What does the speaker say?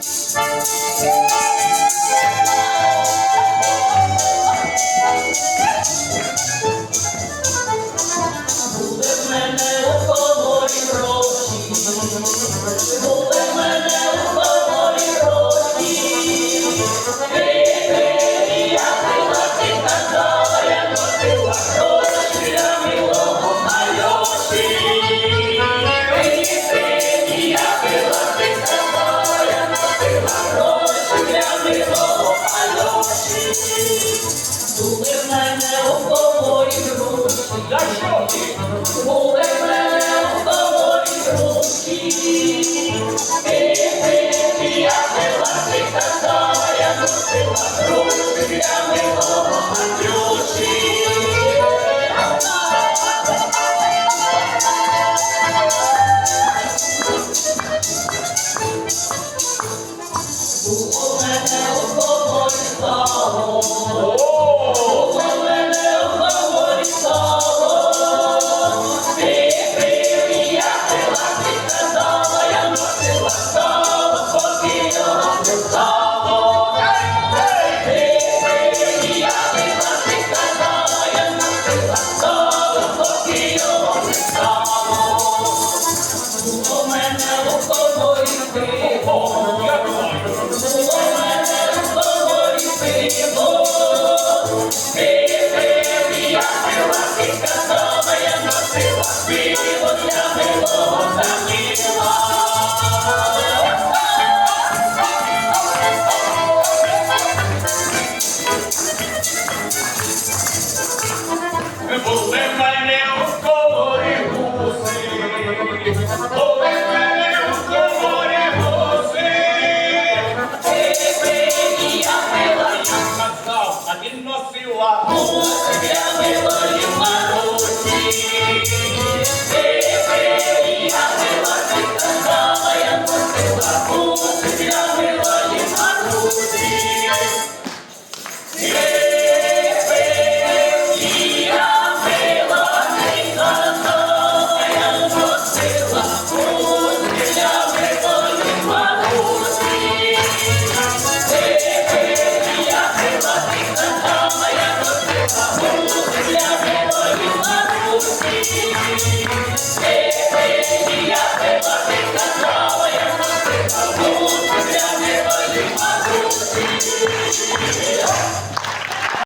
Thank you. Були в мене у полі груші, були в мене у полі груші. Ти, ти, ти, я пила, ти казала, я носила груші, я мила Матрюші. Було в мене у полі 사랑 Бог сила, Бог сила, Бог